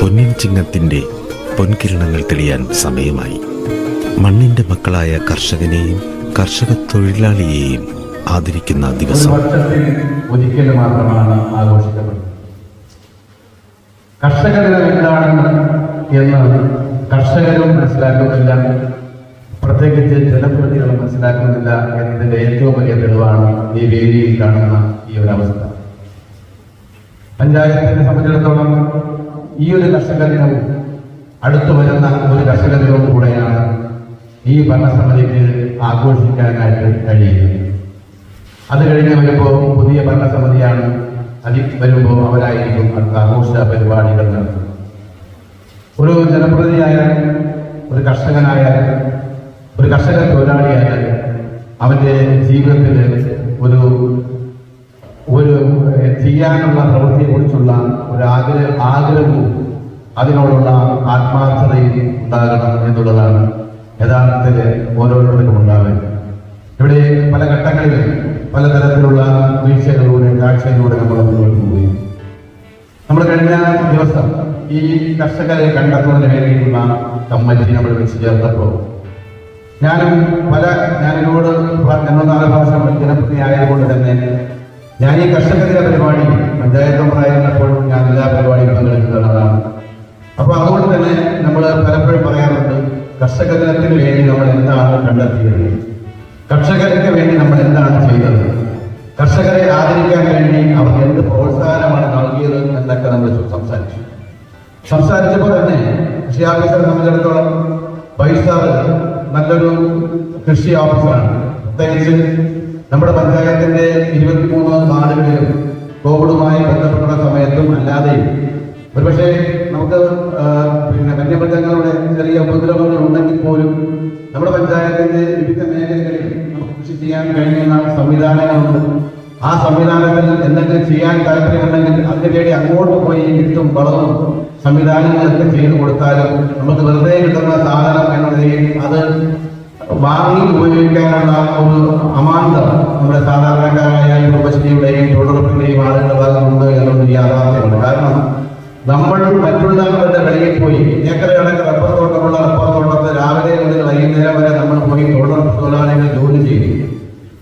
പൊന്നിൻ ചിങ്ങത്തിന്റെ പൊൻകിരണങ്ങൾ തെളിയാൻ സമയമായി. മണ്ണിന്റെ മക്കളായ കർഷകനെയും കർഷക തൊഴിലാളിയെയും ആദരിക്കുന്ന ദിവസം. വർഷത്തിൽ മാത്രമാണ് ആഘോഷിക്കപ്പെടുന്നത്. കർഷകർ എന്താണെന്ന് എന്ന് കർഷകരും മനസ്സിലാക്കുന്നില്ല. പ്രത്യേകിച്ച് ജനപ്രതിനിധികൾ മനസ്സിലാക്കുന്നില്ല എന്നതിന്റെ ഏറ്റവും വലിയ തെളിവാണ് ഈ വേദിയിൽ കാണുന്ന ഈ ഒരു അവസ്ഥ പഞ്ചായത്തിനെ സംബന്ധിച്ചിടത്തോളം ഈ ഒരു ദിനവും അടുത്തു വരുന്ന ഒരു ദിനവും കൂടെയാണ് ഈ ഭരണസമിതിക്ക് ആഘോഷിക്കാനായിട്ട് കഴിയുന്നത്. അത് കഴിഞ്ഞ് വരുമ്പോൾ പുതിയ ഭരണസമിതിയാണ് അതി വരുമ്പോൾ അവരായിരിക്കും അടുത്ത ആഘോഷ പരിപാടികൾ നടത്തുന്നത്. ഒരു ജനപ്രതിനിധിയായാലും ഒരു കർഷകനായാലും ഒരു കർഷക തൊഴിലാളിയായാലും അവന്റെ ജീവിതത്തിൽ ഒരു ഒരു ചെയ്യാനുള്ള പ്രവൃത്തിയെ കുറിച്ചുള്ള ഒരു ആഗ്രഹ ആഗ്രഹവും അതിനോടുള്ള ആത്മാർത്ഥതയും ഉണ്ടാകണം എന്നുള്ളതാണ് യഥാർത്ഥത്തിൽ ഓരോരുത്തർക്കും ഉണ്ടാവേണ്ടത് ഇവിടെ പല ഘട്ടങ്ങളിൽ പലതരത്തിലുള്ള വീഴ്ചകളിലൂടെ കാഴ്ചയിലൂടെ നമ്മൾ മുന്നോട്ട് പോയി നമ്മൾ കഴിഞ്ഞ ദിവസം ഈ കർഷകരെ കണ്ടെത്തുന്നതിന് വേണ്ടിയിട്ടുള്ള കമ്മിറ്റി നമ്മൾ വിളിച്ചു ചേർത്തപ്പോൾ ഞാനും പല ഞാനിനോട് ജന്മനാല ഭാഷ ജനപ്രതി ആയതുകൊണ്ട് തന്നെ ഞാൻ ഈ കർഷകരുടെ പരിപാടി പഞ്ചായത്ത് മെമ്പറായിരുന്നപ്പോഴും ഞാൻ എല്ലാ പരിപാടിയും പങ്കെടുക്കുന്നതാണ്. അപ്പൊ അതുകൊണ്ട് തന്നെ നമ്മൾ പലപ്പോഴും പറയാറുണ്ട് കർഷക ദിനത്തിന് വേണ്ടി നമ്മൾ എന്താണ് കണ്ടെത്തിയത്? കർഷകർക്ക് വേണ്ടി നമ്മൾ എന്താണ് ചെയ്തത്? കർഷകരെ ആദരിക്കാൻ വേണ്ടി അവർക്ക് എന്ത് പ്രോത്സാഹനമാണ് നൽകിയത് എന്നൊക്കെ നമ്മൾ സംസാരിച്ചു. സംസാരിച്ചപ്പോൾ തന്നെ കൃഷി ഓഫീസറെ സംബന്ധിച്ചിടത്തോളം ബൈസാർ നല്ലൊരു കൃഷി ഓഫീസറാണ്. പ്രത്യേകിച്ച് നമ്മുടെ പഞ്ചായത്തിന്റെ ഇരുപത്തിമൂന്ന് വാർഡുകളിലും കോവിഡുമായി ബന്ധപ്പെട്ട സമയത്തും അല്ലാതെയും. ഒരുപക്ഷെ നമുക്ക് പിന്നെ വന്യമൃഗങ്ങളുടെ ചെറിയ ഉപദ്രവങ്ങൾ ഉണ്ടെങ്കിൽ പോലും നമ്മുടെ പഞ്ചായത്തിന്റെ വിവിധ മേഖലകളിൽ നമുക്ക് കൃഷി ചെയ്യാൻ കഴിയുന്ന സംവിധാനങ്ങളുണ്ട്. ആ സംവിധാനത്തിൽ എന്തെങ്കിലും ചെയ്യാൻ താല്പര്യമുണ്ടെങ്കിൽ അതിനു വേണ്ടി അങ്ങോട്ട് പോയി വിത്തും വളവും സംവിധാനങ്ങളൊക്കെ ചെയ്തു കൊടുത്താലും നമുക്ക് വെറുതെ കിട്ടുന്ന സാധനം എന്ന നിലയിൽ അത് വാങ്ങി ഉപയോഗിക്കാനുള്ള ഒരു അമാന്ത നമ്മുടെ സാധാരണക്കാരായ ഈ കുടുംബശ്രീയുടെയും തൊഴിലുറപ്പിന്റെയും ആളുകളുടെ ഭാഗത്തുണ്ട് എന്നുള്ളൊരു യാഥാർത്ഥ്യമുണ്ട്. കാരണം നമ്മൾ മറ്റുള്ളവരുടെ വെളിയിൽ പോയി ഏക്കർ കണക്ക് റബ്ബർ തോട്ടമുള്ള റബ്ബർ തോട്ടത്ത് രാവിലെ മുതൽ വൈകുന്നേരം വരെ നമ്മൾ പോയി തൊഴിലുറപ്പ് തൊഴിലാളികൾ ജോലി ചെയ്യും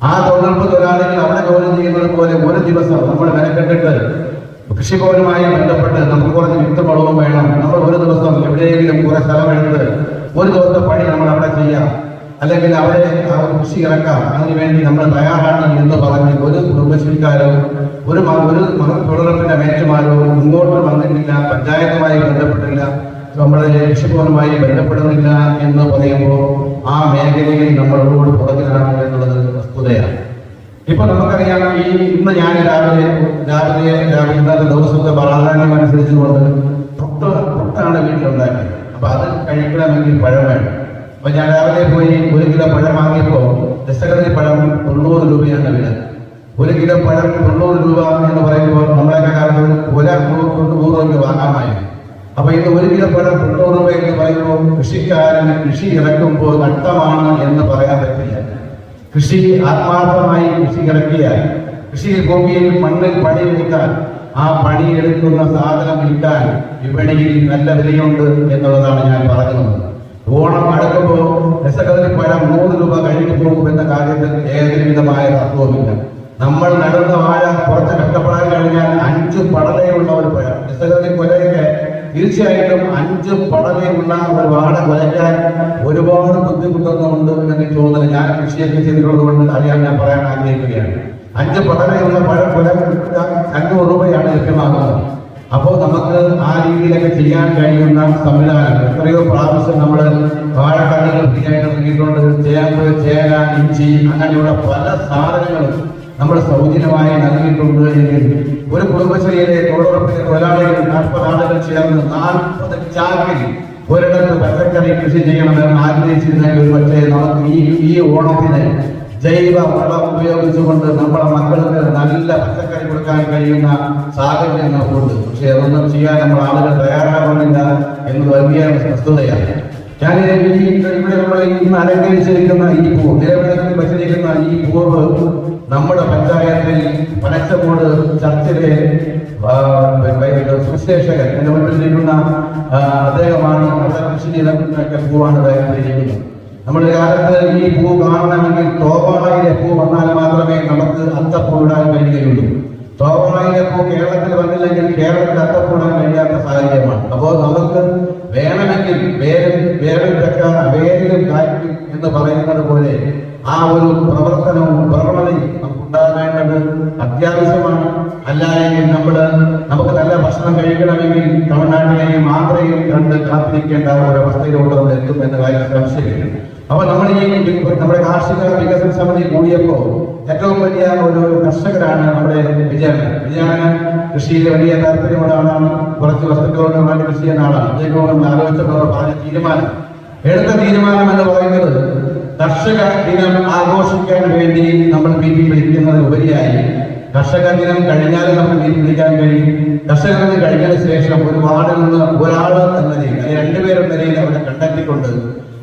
ആ തൊഴിലുറപ്പ് തൊഴിലാളികൾ അവിടെ ജോലി ചെയ്യുന്നത് പോലെ ഒരു ദിവസം നമ്മൾ മെനക്കെട്ടിട്ട് കൃഷിഭവനുമായി ബന്ധപ്പെട്ട് നമുക്ക് കുറച്ച് വിത്ത് വളവും വേണം നമ്മൾ ഒരു ദിവസം എവിടെയെങ്കിലും കുറെ സ്ഥലമെടുത്ത് ഒരു ദിവസത്തെ പണി നമ്മൾ അവിടെ ചെയ്യാം അല്ലെങ്കിൽ അവരെ അവർ കൃഷി ഇറക്കാം. അതിനുവേണ്ടി നമ്മൾ തയ്യാറാണ് എന്ന് പറഞ്ഞ് ഒരു കുടുംബശ്രീക്കാരോ ഒരു ഒരു തൊഴിലുറപ്പിന്റെ മേറ്റുമാരോ ഇങ്ങോട്ട് വന്നിട്ടില്ല പഞ്ചായത്തുമായി ബന്ധപ്പെട്ടില്ല നമ്മുടെ ലക്ഷ്യപൂർണമായി ബന്ധപ്പെടുന്നില്ല എന്ന് പറയുമ്പോൾ ആ മേഖലയിൽ നമ്മളോട് പുറകിലാണ് എന്നുള്ളത് വസ്തുതയാണ്. ഇപ്പൊ നമുക്കറിയാം ഈ ഇന്ന് ഞാൻ രാവിലെ രാവിലെ രാവിലെ ഇന്നത്തെ ദിവസത്തെ പ്രാധാന്യം അനുസരിച്ചുകൊണ്ട് പുട്ട് പുട്ടാണ് വീട്ടിലുണ്ടാക്കിയത് അപ്പൊ അത് കഴിക്കണമെങ്കിൽ പഴം വേണം. അപ്പൊ ഞാൻ രാവിലെ പോയി ഒരു കിലോ പഴം വാങ്ങിയപ്പോ ദശകഥി പഴം തൊണ്ണൂറ് രൂപയാണ് വില. ഒരു കിലോ പഴം തൊണ്ണൂറ് രൂപ എന്ന് പറയുമ്പോൾ നമ്മളൊക്കെ കാലത്ത് ഒരാൾ നൂറ് രൂപ വാങ്ങാമായിരുന്നു അപ്പൊ ഇത് ഒരു കിലോ പഴം തൊണ്ണൂറ് രൂപ എന്ന് പറയുമ്പോൾ കൃഷിക്കാരൻ കൃഷി ഇറക്കുമ്പോൾ നഷ്ടമാണ് എന്ന് പറയാൻ പറ്റില്ല. കൃഷി ആത്മാർത്ഥമായി കൃഷി ഇറക്കിയാൽ കൃഷിയിൽ ഭൂമിയിൽ മണ്ണിൽ പണിയെടുത്താൽ ആ പണിയെടുക്കുന്ന സാധനം വിൽക്കാൻ വിപണിയിൽ നല്ല വിലയുണ്ട് എന്നുള്ളതാണ് ഞാൻ പറയുന്നത് ഓണം അടുക്കുമ്പോൾ നൂറ് രൂപ കഴിഞ്ഞു പോകും എന്ന കാര്യത്തിൽ ഏതൊരു വിധമായ തത്വമില്ല നമ്മൾ നടന്ന വാഴ കുറച്ച് കഷ്ടപ്പെടാൻ കഴിഞ്ഞാൽ അഞ്ച് പടലയുള്ള ഒരു പുസ്തകത്തിൽ കൊലയൊക്കെ തീർച്ചയായിട്ടും അഞ്ച് പടലയുള്ള ഒരു വാഴ കൊലയ്ക്കാൻ ഒരുപാട് ബുദ്ധിമുട്ടൊന്നുണ്ട് എന്ന് തോന്നുന്നത് ഞാൻ കൃഷിയൊക്കെ ചെയ്തിട്ടുള്ളത് കൊണ്ട് അറിയാൻ ഞാൻ പറയാൻ ആഗ്രഹിക്കുകയാണ്. അഞ്ച് പടലയുള്ള പഴം കൊല അഞ്ഞൂറ് രൂപയാണ് ലഭ്യമാകുന്നത്. അപ്പോൾ നമുക്ക് ആ രീതിയിലൊക്കെ ചെയ്യാൻ കഴിയുന്ന സംവിധാനം എത്രയോ പ്രാവശ്യം നമ്മൾ ആയിട്ട് നൽകിയിട്ടുണ്ട് ചേമ്പ് ചേന ഇഞ്ചി അങ്ങനെയുള്ള പല സാധനങ്ങളും നമ്മൾ സൗജന്യമായി നൽകിയിട്ടുണ്ട് എങ്കിൽ ഒരു കുടുംബശ്രീയിലെ തൊഴിലുറപ്പിന്റെ തൊഴിലാളികൾ നാൽപ്പത് ആളുകൾ ചേർന്ന് നാൽപ്പത് ചാക്കിൽ ഒരിടത്ത് പച്ചക്കറി കൃഷി ചെയ്യണമെന്ന് ആഗ്രഹിച്ചിരുന്നെങ്കിൽ പക്ഷേ നമുക്ക് ഈ ഈ ഓണത്തിന് ജൈവ വളം ഉപയോഗിച്ചുകൊണ്ട് നമ്മുടെ മക്കൾക്ക് നല്ല പച്ചക്കറി കൊടുക്കാൻ കഴിയുന്ന സാഹചര്യം നമുക്കുണ്ട് പക്ഷെ അതൊന്നും ചെയ്യാൻ നമ്മൾ ആളുകൾ തയ്യാറാകുന്നില്ല എന്നത് വലിയ വസ്തുതയാണ് ഞാൻ ഇവിടെ ഇന്ന് അലങ്കരിച്ചിരിക്കുന്ന ഈ പൂ നിലവിളക്കിൽ വെച്ചിരിക്കുന്ന ഈ പൂവ് നമ്മുടെ പഞ്ചായത്തിൽ പനച്ചമൂട് ചർച്ചിലെ സുശേഷകൻ മുന്നിലിരിക്കുന്ന ആ, അദ്ദേഹമാണ് നമ്മുടെ പൂവാണ് തയ്യാറിയിരിക്കുന്നത് നമ്മൾ കാലത്ത് ഈ പൂ കാണണമെങ്കിൽ തോപാളയിലെ പൂ വന്നാൽ മാത്രമേ നമുക്ക് അത്തപ്പൂ ഇടാൻ കഴിയുകയുള്ളൂ. തോപാളയിലെ പൂ കേരളത്തിൽ വന്നില്ലെങ്കിൽ കേരളത്തിൽ അത്തപ്പൂ ഇടാൻ കഴിയാത്ത സാഹചര്യമാണ്. അപ്പോൾ നമുക്ക് വേണമെങ്കിൽ വേരിൽ വേരിൽ വെക്കാൻ വേരിലും കായ്ക്കും എന്ന് പറയുന്നത് പോലെ ആ ഒരു പ്രവർത്തനവും പ്രവണതയും നമുക്കുണ്ടാകേണ്ടത് അത്യാവശ്യമാണ്. അല്ലായെങ്കിൽ നമ്മൾ നമുക്ക് നല്ല ഭക്ഷണം കഴിക്കണമെങ്കിൽ തമിഴ്നാട്ടിലെയും ആന്ധ്രയും കണ്ട് കാത്തിരിക്കേണ്ട ഒരവസ്ഥയിലോട്ട് നമ്മൾ എത്തും എന്ന കാര്യം സംശയമില്ല അപ്പൊ നമ്മൾ ഈ നമ്മുടെ കാർഷിക വികസന സമിതി കൂടിയപ്പോ ഏറ്റവും വലിയ ഒരു കർഷകരാണ് നമ്മുടെ വിജയൻ. വിജയന് കൃഷിയിൽ വലിയ താല്പര്യമുള്ള ആളാണ്. കുറച്ച് വസ്തുക്കളോട് വേണ്ടി കൃഷി ചെയ്യുന്ന ആളാണ്. അദ്ദേഹം ആലോചിച്ചപ്പോൾ പറഞ്ഞ തീരുമാനം. എടുത്ത തീരുമാനം എന്ന് പറയുന്നത് കർഷക ദിനം ആഘോഷിക്കാൻ വേണ്ടി നമ്മൾ മീറ്റിംഗ് വിളിക്കുന്നതിന് ഉപരിയായി. കർഷക ദിനം കഴിഞ്ഞാൽ നമുക്ക് മീറ്റിംഗ് വിളിക്കാൻ കഴിയും. കർഷക ദിനം കഴിഞ്ഞതിന് ശേഷം ഒരു വാർഡിൽ നിന്ന് ഒരാൾ എന്ന നിലയിൽ അല്ലെങ്കിൽ രണ്ടുപേരും നിലയിൽ അവരെ കണ്ടെത്തിക്കൊണ്ട്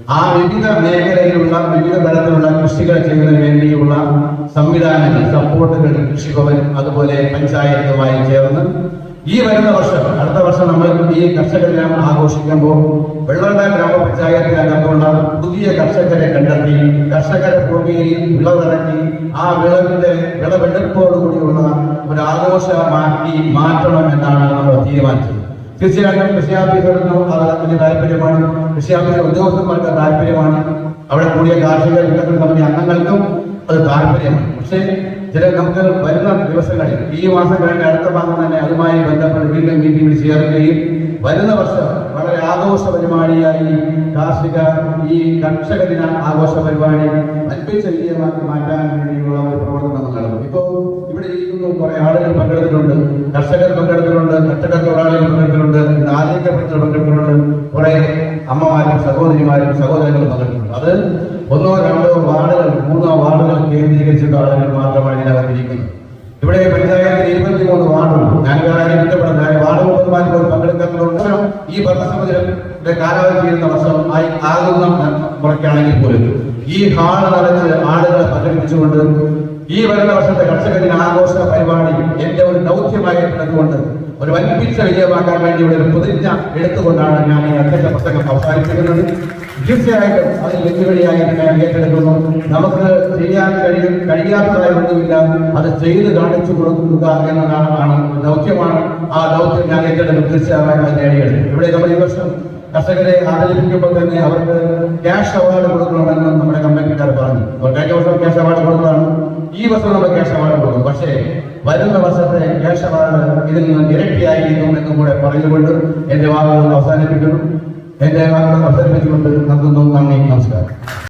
ആ വിവിധ മേഖലയിലുള്ള വിവിധ തരത്തിലുള്ള കൃഷികൾ ചെയ്യുന്നതിന് വേണ്ടിയുള്ള സംവിധാനങ്ങൾ സപ്പോർട്ടുകൾ കൃഷിഭവൻ അതുപോലെ പഞ്ചായത്തുമായി ചേർന്ന് ഈ വരുന്ന വർഷം അടുത്ത വർഷം നമ്മൾ ഈ കർഷക ദിനം ആഘോഷിക്കുമ്പോൾ വെള്ളറട ഗ്രാമപഞ്ചായത്തിനകത്തുള്ള പുതിയ കർഷകരെ കണ്ടെത്തി കർഷകരെ ഭൂമിയിൽ വിളവിറക്കി ആ വിളവിന്റെ വിളവെടുപ്പോടുകൂടിയുള്ള ഒരു ആഘോഷമാക്കി മാറ്റണം എന്നാണ് നമ്മൾ തീരുമാനിച്ചത്. തീർച്ചയായിട്ടും കൃഷി ഓഫീസർക്കും അത് വലിയ താല്പര്യമാണ്. കൃഷി ഓഫീസർ ഉദ്യോഗസ്ഥന്മാർക്ക് താല്പര്യമാണ്. അവിടെ കൂടിയ കാർഷിക വികസന സമിതി അംഗങ്ങൾക്കും അത് താല്പര്യമാണ്. പക്ഷേ ചില നമുക്ക് വരുന്ന ദിവസങ്ങളിൽ ഈ മാസം കഴിഞ്ഞ അടുത്ത മാസം തന്നെ അതുമായി ബന്ധപ്പെട്ട് വീണ്ടും മീറ്റിംഗ് ചേർക്കുകയും വരുന്ന വർഷം വളരെ ആഘോഷ പരിപാടിയായി കാർഷിക ഈ കർഷക ദിന ആഘോഷ പരിപാടി അൻപിച്ച വിജയമാക്കി മാറ്റാൻ വേണ്ടിയുള്ള ഒരു പ്രവർത്തനം നടന്നു ഇപ്പോൾ ഇവിടെ ഇരിക്കുന്നു കുറെ ആളുകൾ പങ്കെടുത്തിട്ടുണ്ട്. കർഷകർ പങ്കെടുത്തിട്ടുണ്ട് കർഷക തൊഴിലാളികൾ പങ്കെടുത്തിട്ടുണ്ട് നാലികപ്പെടുത്തൽ പങ്കെടുത്തിട്ടുണ്ട്. കുറെ അമ്മമാരും സഹോദരിമാരും സഹോദരങ്ങളും പങ്കെടുത്തിട്ടുണ്ട്. അത് ഒന്നോ രണ്ടോ വാർഡുകൾ മൂന്നോ വാർഡുകൾ കേന്ദ്രീകരിച്ചിട്ട് ആളുകൾ മാത്രമാണ് ഇതിനകത്ത് ഇരിക്കുന്നത് ഇവിടെ പഞ്ചായത്തിൽ ഇരുപത്തി മൂന്ന് വാർഡുണ്ട് ഞാൻ വേറെ ഇഷ്ടപ്പെടുന്ന വാർഡ് പേർ പങ്കെടുക്കുന്നുണ്ട് ഈ ഭരണസമിതിയുടെ കാലാവധി ചെയ്യുന്ന വർഷം ആയി ആകുന്ന മുറയ്ക്കാണെങ്കിൽ പോലും ഈ ഹാൾ നിറച്ച് ആളുകളെ പങ്കെടുപ്പിച്ചുകൊണ്ട് ഈ വരുന്ന വർഷത്തെ കർഷകരുടെ ആഘോഷ പരിപാടി എന്റെ ഒരു ദൗത്യമായി കൊണ്ട് ഒരു വൻപിച്ച വിജയമാക്കാൻ വേണ്ടി ഒരു പ്രതിജ്ഞ എടുത്തുകൊണ്ടാണ് ഞാൻ ഈ അധ്യക്ഷ പ്രസംഗം അവസാനിപ്പിക്കുന്നത്. തീർച്ചയായിട്ടും അതിൽ വെല്ലുവിളിയായിട്ട് ഞാൻ ഏറ്റെടുക്കുന്നു. നമുക്ക് ചെയ്യാൻ കഴിയും കഴിയാത്തതായി ഒന്നുമില്ല അത് ചെയ്ത് കാണിച്ചു കൊടുക്കുക എന്നതാണ് ദൗത്യമാണ്. ആ ദൗത്യം ഞാൻ ഏറ്റെടുക്കും. തീർച്ചയായും അത് നേടിയെടുക്കും. ഇവിടെ നമ്മൾ ഈ വർഷം കർഷകരെ ആദരിപ്പിക്കുമ്പോൾ തന്നെ അവർക്ക് ക്യാഷ് അവാർഡ് കൊടുക്കണമെന്ന് നമ്മുടെ കമ്മിറ്റിക്കാർ പറഞ്ഞു അപ്പോൾ കഴിഞ്ഞ വർഷം ക്യാഷ് അവാർഡ് കൊടുത്തതാണ് ഈ വർഷം നമ്മൾ ക്യാഷ് അവാർഡ് കൊടുക്കും പക്ഷേ വരുന്ന വർഷത്തെ ക്യാഷ് അവാർഡ് ഇതിൽ നിന്ന് ഇരട്ടിയായിരിക്കും എന്നും കൂടെ പറഞ്ഞുകൊണ്ട് എന്റെ വാക്കുകൾ അവസാനിപ്പിക്കുന്നു. എന്റെ വാക്കുകൾ അവസാനിപ്പിച്ചുകൊണ്ട് നിർത്തുന്നു നന്ദി നമസ്കാരം.